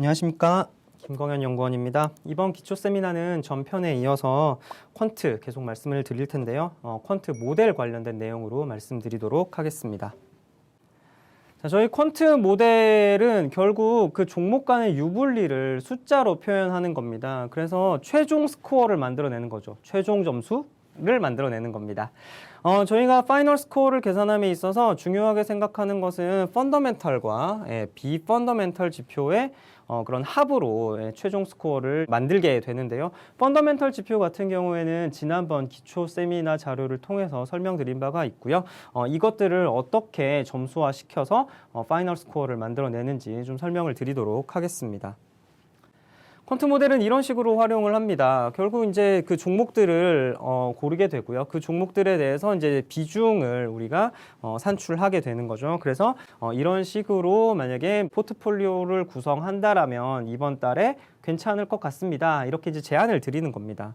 안녕하십니까. 김광현 연구원입니다. 이번 기초 세미나는 전편에 이어서 퀀트 계속 말씀을 드릴 텐데요. 어, 퀀트 모델 관련된 내용으로 말씀드리도록 하겠습니다. 자, 저희 퀀트 모델은 결국 그 종목 간의 유불리를 숫자로 표현하는 겁니다. 그래서 최종 스코어를 만들어내는 거죠. 최종 점수 를 만들어내는 겁니다. 어, 저희가 파이널 스코어를 계산함에 있어서 중요하게 생각하는 것은 펀더멘털과 예, 비펀더멘털 지표의 어, 그런 합으로 예, 최종 스코어를 만들게 되는데요. 펀더멘털 지표 같은 경우에는 지난번 기초 세미나 자료를 통해서 설명드린 바가 있고요. 어, 이것들을 어떻게 점수화 시켜서 어, 파이널 스코어를 만들어내는지 좀 설명을 드리도록 하겠습니다. 퀀트 모델은 이런 식으로 활용을 합니다. 결국 이제 그 종목들을 어, 고르게 되고요. 그 종목들에 대해서 이제 비중을 우리가 어, 산출하게 되는 거죠. 그래서 어, 이런 식으로 만약에 포트폴리오를 구성한다라면 이번 달에 괜찮을 것 같습니다. 이렇게 이제 제안을 드리는 겁니다.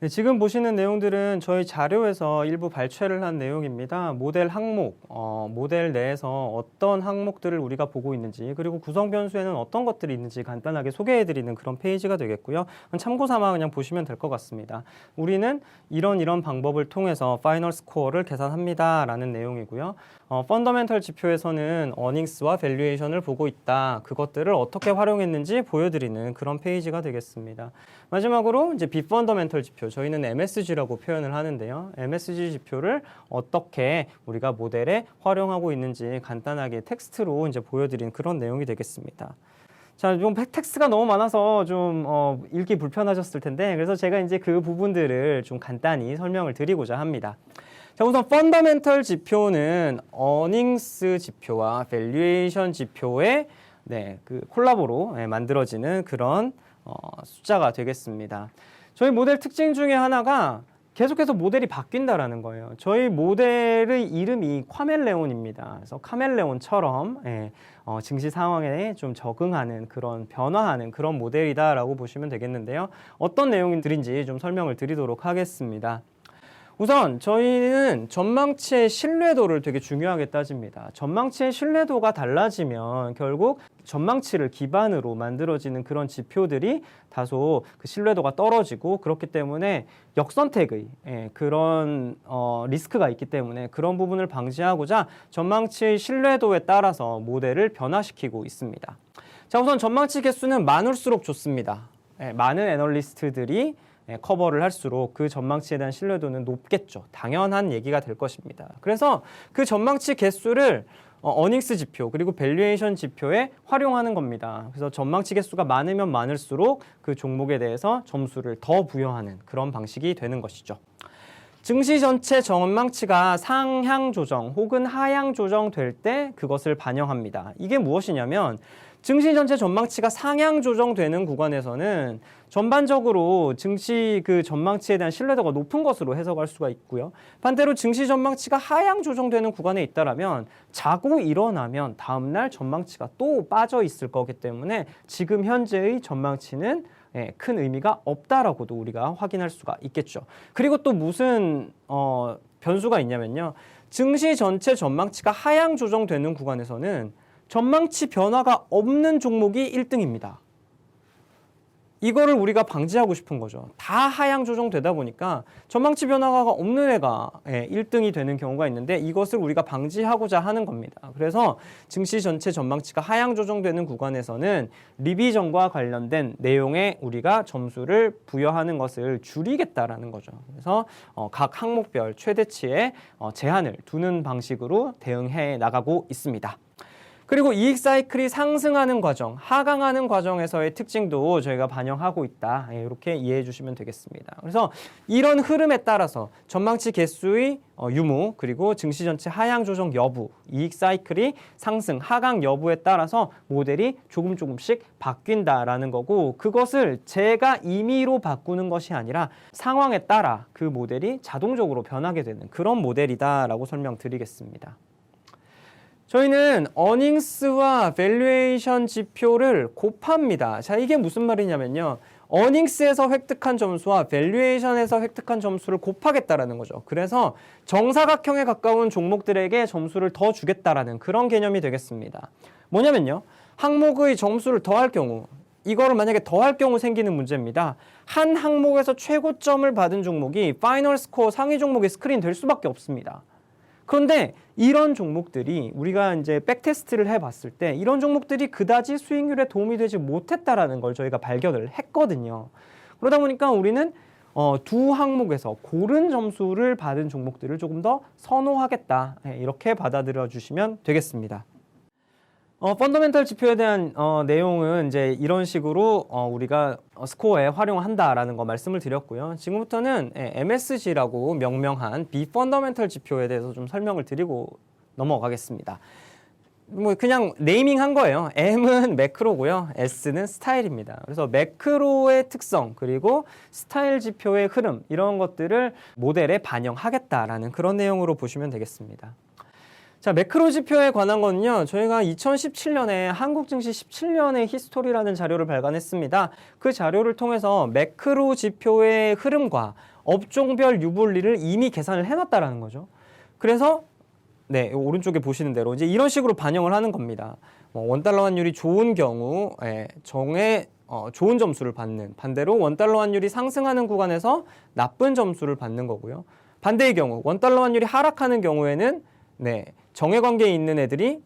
네, 지금 보시는 내용들은 저희 자료에서 일부 발췌를 한 내용입니다. 모델 항목, 어, 모델 내에서 어떤 항목들을 우리가 보고 있는지, 그리고 구성 변수에는 어떤 것들이 있는지 간단하게 소개해드리는 그런 페이지가 되겠고요. 참고 삼아 그냥 보시면 될 것 같습니다. 우리는 이런 이런 방법을 통해서 파이널 스코어를 계산합니다라는 내용이고요. 어, 펀더멘털 지표에서는 어닝스와 밸류에이션을 보고 있다. 그것들을 어떻게 활용했는지 보여드리는 그런 페이지가 되겠습니다. 마지막으로 이제 비펀더멘털 지표, 저희는 MSG라고 표현을 하는데요. MSG 지표를 어떻게 우리가 모델에 활용하고 있는지 간단하게 텍스트로 이제 보여드린 그런 내용이 되겠습니다. 자, 좀 텍스트가 너무 많아서 좀 어, 읽기 불편하셨을 텐데, 그래서 제가 이제 그 부분들을 좀 간단히 설명을 드리고자 합니다. 자, 우선 펀더멘털 지표는 어닝스 지표와 밸류에이션 지표의 네, 그 콜라보로 네, 만들어지는 그런 어, 숫자가 되겠습니다. 저희 모델 특징 중에 하나가 계속해서 모델이 바뀐다라는 거예요. 저희 모델의 이름이 카멜레온입니다. 그래서 카멜레온처럼 예, 어, 증시 상황에 좀 적응하는 그런 변화하는 그런 모델이다라고 보시면 되겠는데요. 어떤 내용들인지 좀 설명을 드리도록 하겠습니다. 우선 저희는 전망치의 신뢰도를 되게 중요하게 따집니다. 전망치의 신뢰도가 달라지면 결국 전망치를 기반으로 만들어지는 그런 지표들이 다소 그 신뢰도가 떨어지고 그렇기 때문에 역선택의 예, 그런 어, 리스크가 있기 때문에 그런 부분을 방지하고자 전망치의 신뢰도에 따라서 모델을 변화시키고 있습니다. 자 우선 전망치 개수는 많을수록 좋습니다. 예, 많은 애널리스트들이 예, 커버를 할수록 그 전망치에 대한 신뢰도는 높겠죠. 당연한 얘기가 될 것입니다. 그래서 그 전망치 개수를 어, 어닝스 지표 그리고 밸류에이션 지표에 활용하는 겁니다. 그래서 전망치 개수가 많으면 많을수록 그 종목에 대해서 점수를 더 부여하는 그런 방식이 되는 것이죠. 증시 전체 전망치가 상향 조정 혹은 하향 조정될 때 그것을 반영합니다. 이게 무엇이냐면 증시 전체 전망치가 상향 조정되는 구간에서는 전반적으로 증시 그 전망치에 대한 신뢰도가 높은 것으로 해석할 수가 있고요. 반대로 증시 전망치가 하향 조정되는 구간에 있다라면 자고 일어나면 다음날 전망치가 또 빠져 있을 거기 때문에 지금 현재의 전망치는 예, 큰 의미가 없다라고도 우리가 확인할 수가 있겠죠. 그리고 또 무슨 어, 변수가 있냐면요. 증시 전체 전망치가 하향 조정되는 구간에서는 전망치 변화가 없는 종목이 1등입니다. 이거를 우리가 방지하고 싶은 거죠. 다 하향 조정되다 보니까 전망치 변화가 없는 애가 예, 1등이 되는 경우가 있는데 이것을 우리가 방지하고자 하는 겁니다. 그래서 증시 전체 전망치가 하향 조정되는 구간에서는 리비전과 관련된 내용에 우리가 점수를 부여하는 것을 줄이겠다라는 거죠. 그래서 어, 각 항목별 최대치에 어, 제한을 두는 방식으로 대응해 나가고 있습니다. 그리고 이익 사이클이 상승하는 과정, 하강하는 과정에서의 특징도 저희가 반영하고 있다. 예, 이렇게 이해해 주시면 되겠습니다. 그래서 이런 흐름에 따라서 전망치 개수의 어, 유무 그리고 증시 전체 하향 조정 여부, 이익 사이클이 상승, 하강 여부에 따라서 모델이 조금 조금씩 바뀐다라는 거고 그것을 제가 임의로 바꾸는 것이 아니라 상황에 따라 그 모델이 자동적으로 변하게 되는 그런 모델이다라고 설명드리겠습니다. 저희는 어닝스와 밸류에이션 지표를 곱합니다. 자, 이게 무슨 말이냐면요. 어닝스에서 획득한 점수와 밸류에이션에서 획득한 점수를 곱하겠다라는 거죠. 그래서 정사각형에 가까운 종목들에게 점수를 더 주겠다라는 그런 개념이 되겠습니다. 뭐냐면요. 항목의 점수를 더할 경우 이거를 만약에 더할 경우 생기는 문제입니다. 한 항목에서 최고점을 받은 종목이 파이널 스코어 상위 종목의 스크린 될 수밖에 없습니다. 그런데 이런 종목들이 우리가 이제 백테스트를 해봤을 때 이런 종목들이 그다지 수익률에 도움이 되지 못했다라는 걸 저희가 발견을 했거든요. 그러다 보니까 우리는 어, 두 항목에서 고른 점수를 받은 종목들을 조금 더 선호하겠다 예, 이렇게 받아들여 주시면 되겠습니다. 어, 펀더멘털 지표에 대한 어, 내용은 이제 이런 식으로 어, 우리가 어, 스코어에 활용한다라는 거 말씀을 드렸고요. 지금부터는 예, MSG라고 명명한 비펀더멘털 지표에 대해서 좀 설명을 드리고 넘어가겠습니다. 뭐 그냥 네이밍 한 거예요. M은 매크로고요. S는 스타일입니다. 그래서 매크로의 특성 그리고 스타일 지표의 흐름 이런 것들을 모델에 반영하겠다라는 그런 내용으로 보시면 되겠습니다. 자, 매크로 지표에 관한 거는요. 저희가 2017년에 한국 증시 17년의 히스토리라는 자료를 발간했습니다. 그 자료를 통해서 매크로 지표의 흐름과 업종별 유불리를 이미 계산을 해놨다라는 거죠. 그래서 네, 요 오른쪽에 보시는 대로 이제 이런 식으로 반영을 하는 겁니다. 뭐 원달러 환율이 좋은 경우 예, 정에 어, 좋은 점수를 받는 반대로 원달러 환율이 상승하는 구간에서 나쁜 점수를 받는 거고요. 반대의 경우 원달러 환율이 하락하는 경우에는 네, 정의 관계에 있는 애들이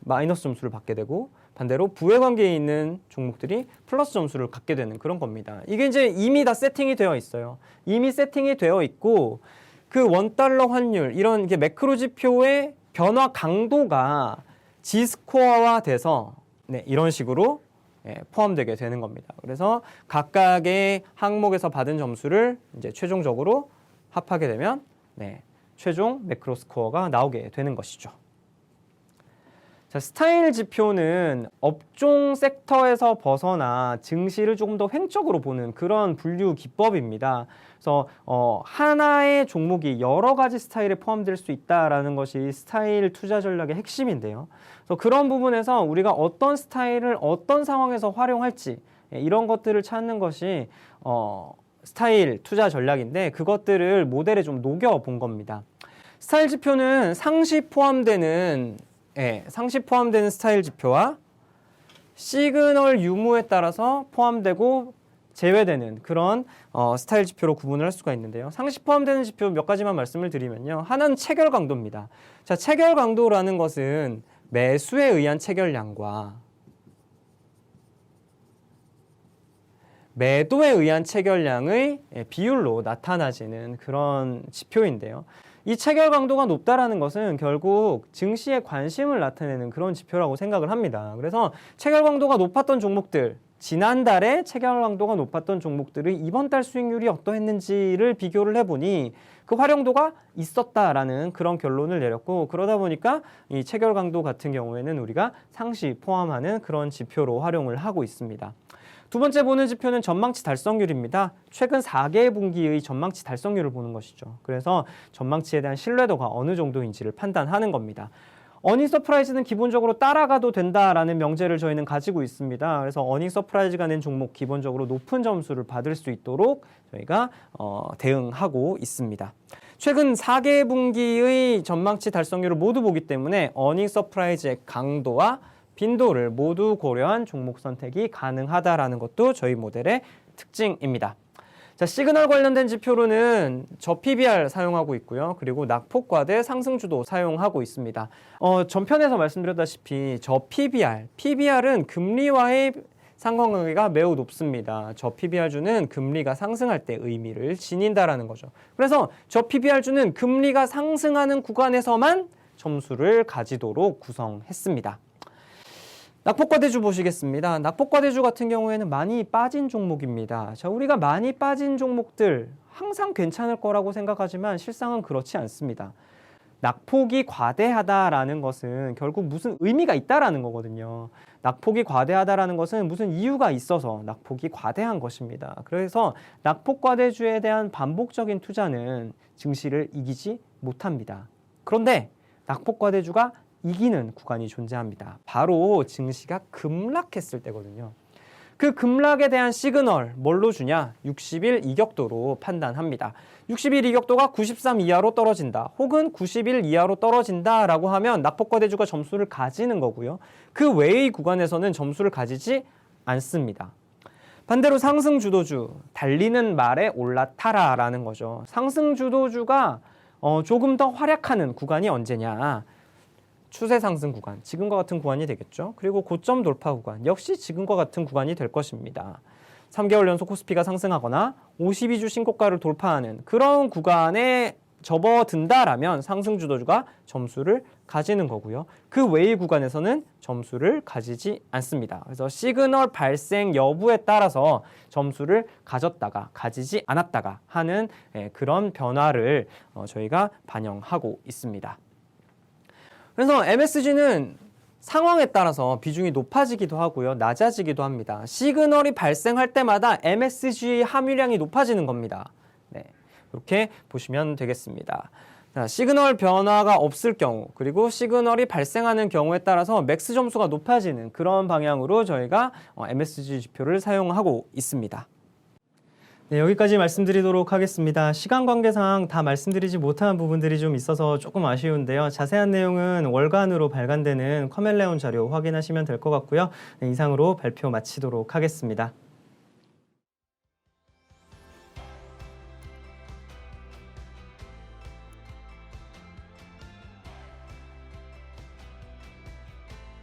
마이너스 점수를 받게 되고 반대로 부의 관계에 있는 종목들이 플러스 점수를 갖게 되는 그런 겁니다. 이게 이제 이미 다 세팅이 되어 있어요. 이미 세팅이 되어 있고 그 원달러 환율 이런 게 매크로 지표의 변화 강도가 지스코어화 돼서 네, 이런 식으로 예, 포함되게 되는 겁니다. 그래서 각각의 항목에서 받은 점수를 이제 최종적으로 합하게 되면 네, 최종 매크로 스코어가 나오게 되는 것이죠. 자, 스타일 지표는 업종 섹터에서 벗어나 증시를 조금 더 횡적으로 보는 그런 분류 기법입니다. 그래서 어, 하나의 종목이 여러 가지 스타일에 포함될 수 있다라는 것이 스타일 투자 전략의 핵심인데요. 그래서 그런 부분에서 우리가 어떤 스타일을 어떤 상황에서 활용할지 예, 이런 것들을 찾는 것이 어, 스타일 투자 전략인데 그것들을 모델에 좀 녹여 본 겁니다. 스타일 지표는 상시 포함되는 예, 상시 포함되는 스타일 지표와 시그널 유무에 따라서 포함되고 제외되는 그런 어, 스타일 지표로 구분을 할 수가 있는데요. 상시 포함되는 지표 몇 가지만 말씀을 드리면요. 하나는 체결 강도입니다. 자, 체결 강도라는 것은 매수에 의한 체결량과 매도에 의한 체결량의 예, 비율로 나타나지는 그런 지표인데요. 이 체결 강도가 높다라는 것은 결국 증시에 관심을 나타내는 그런 지표라고 생각을 합니다. 그래서 체결 강도가 높았던 종목들, 지난달에 체결 강도가 높았던 종목들의 이번 달 수익률이 어떠했는지를 비교를 해보니 그 활용도가 있었다라는 그런 결론을 내렸고 그러다 보니까 이 체결 강도 같은 경우에는 우리가 상시 포함하는 그런 지표로 활용을 하고 있습니다. 두 번째 보는 지표는 전망치 달성률입니다. 최근 4개 분기의 전망치 달성률을 보는 것이죠. 그래서 전망치에 대한 신뢰도가 어느 정도인지를 판단하는 겁니다. 어닝 서프라이즈는 기본적으로 따라가도 된다라는 명제를 저희는 가지고 있습니다. 그래서 어닝 서프라이즈가 낸 종목 기본적으로 높은 점수를 받을 수 있도록 저희가 어, 대응하고 있습니다. 최근 4개 분기의 전망치 달성률을 모두 보기 때문에 어닝 서프라이즈의 강도와 빈도를 모두 고려한 종목 선택이 가능하다라는 것도 저희 모델의 특징입니다. 자, 시그널 관련된 지표로는 저 PBR 사용하고 있고요. 그리고 낙폭과대 상승주도 사용하고 있습니다. 어, 전편에서 말씀드렸다시피 저 PBR, PBR은 금리와의 상관관계가 매우 높습니다. 저 PBR주는 금리가 상승할 때 의미를 지닌다라는 거죠. 그래서 저 PBR주는 금리가 상승하는 구간에서만 점수를 가지도록 구성했습니다. 낙폭과대주 보시겠습니다. 낙폭과대주 같은 경우에는 많이 빠진 종목입니다. 자, 우리가 많이 빠진 종목들 항상 괜찮을 거라고 생각하지만 실상은 그렇지 않습니다. 낙폭이 과대하다라는 것은 결국 무슨 의미가 있다라는 거거든요. 낙폭이 과대하다라는 것은 무슨 이유가 있어서 낙폭이 과대한 것입니다. 그래서 낙폭 과대주에 대한 반복적인 투자는 증시를 이기지 못합니다. 그런데 낙폭 과대주가 이기는 구간이 존재합니다. 바로 증시가 급락했을 때거든요. 그 급락에 대한 시그널 뭘로 주냐? 60일 이격도로 판단합니다. 60일 이격도가 93 이하로 떨어진다. 혹은 90일 이하로 떨어진다라고 하면 낙폭과대주가 점수를 가지는 거고요. 그 외의 구간에서는 점수를 가지지 않습니다. 반대로 상승 주도주 달리는 말에 올라타라라는 거죠. 상승 주도주가 어, 조금 더 활약하는 구간이 언제냐? 추세 상승 구간, 지금과 같은 구간이 되겠죠. 그리고 고점 돌파 구간, 역시 지금과 같은 구간이 될 것입니다. 3개월 연속 코스피가 상승하거나 52주 신고가를 돌파하는 그런 구간에 접어든다라면 상승 주도주가 점수를 가지는 거고요. 그 외의 구간에서는 점수를 가지지 않습니다. 그래서 시그널 발생 여부에 따라서 점수를 가졌다가 가지지 않았다가 하는 예, 그런 변화를 어, 저희가 반영하고 있습니다. 그래서 MSG는 상황에 따라서 비중이 높아지기도 하고요, 낮아지기도 합니다. 시그널이 발생할 때마다 MSG 함유량이 높아지는 겁니다. 네, 이렇게 보시면 되겠습니다. 자, 시그널 변화가 없을 경우 그리고 시그널이 발생하는 경우에 따라서 맥스 점수가 높아지는 그런 방향으로 저희가 어, MSG 지표를 사용하고 있습니다. 네, 여기까지 말씀드리도록 하겠습니다. 시간 관계상 다 말씀드리지 못한 부분들이 좀 있어서 조금 아쉬운데요. 자세한 내용은 월간으로 발간되는 커멜레온 자료 확인하시면 될 것 같고요. 네, 이상으로 발표 마치도록 하겠습니다.